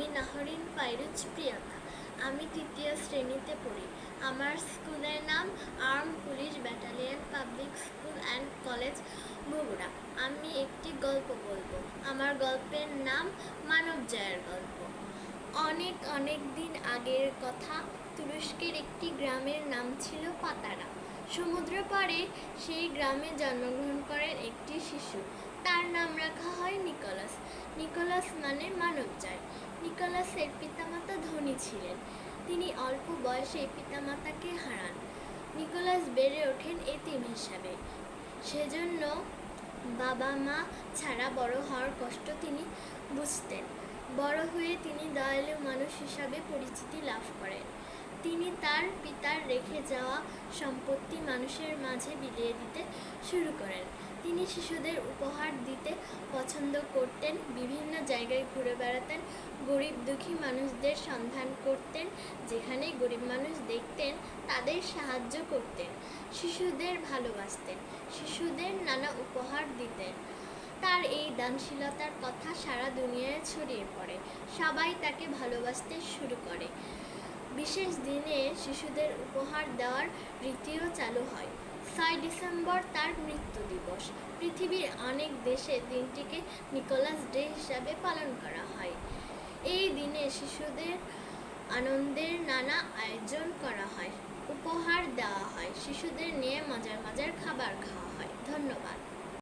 আমি নাহরিন পাইরুজ প্রিয়াঙ্কা। আমি তৃতীয় শ্রেণীতে পড়ি। আমার স্কুলের নাম arm police battalion public school and college Bogura. আমি একটি গল্প বলব। আমার গল্পের নাম মানব জয়ের গল্প। অনেক অনেক দিন আগের কথা, তুরস্কের একটি গ্রামের নাম ছিল পাতারা। সমুদ্র পাড়ে সেই গ্রামে জন্মগ্রহণ করেন একটি শিশু। তার নাম রাখা হয় নিকোলাস। নিকোলাস মানে মানবজয় নিকোলাসের পিতামাতা ধনী ছিলেন। তিনি অল্প বয়সে পিতামাতাকে হারান। নিকোলাস বেড়ে ওঠেন এতিম হিসাবে। সেজন্য বাবা মা ছাড়া বড় হওয়ার কষ্ট তিনি বুঝতেন। বড় হয়ে তিনি দয়ালু মানুষ হিসাবে পরিচিতি লাভ করেন। তিনি তার পিতার রেখে যাওয়া সম্পত্তি মানুষের মাঝে বিলিয়ে দিতে শুরু করেন। তিনি শিশুদের উপহার দিতে পছন্দ করতেন, বিভিন্ন জায়গায় ঘুরে বেড়াতেন, গরিব দুঃখী মানুষদের সন্ধান করতেন, যেখানে গরিব মানুষ দেখতেন, তাদের সাহায্য করতেন, শিশুদের ভালোবাসতেন, শিশুদের নানা উপহার দিতেন। তার এই দানশীলতার কথা সারা দুনিয়ায় ছড়িয়ে পড়ে, সবাই তাকে ভালোবাসতে শুরু করে। বিশেষ দিনে শিশুদের উপহার দেওয়ার রীতিও চালু হয়। ছয় ডিসেম্বর তার মৃত্যু। দিবস। পৃথিবীর অনেক দেশে দিনটিকে নিকোলাস ডে হিসাবে পালন করা হয়। এই দিনে শিশুদের আনন্দের নানা আয়োজন করা হয়, উপহার দেওয়া হয়, শিশুদের নিয়ে মজার মজার খাবার খাওয়া হয়। ধন্যবাদ।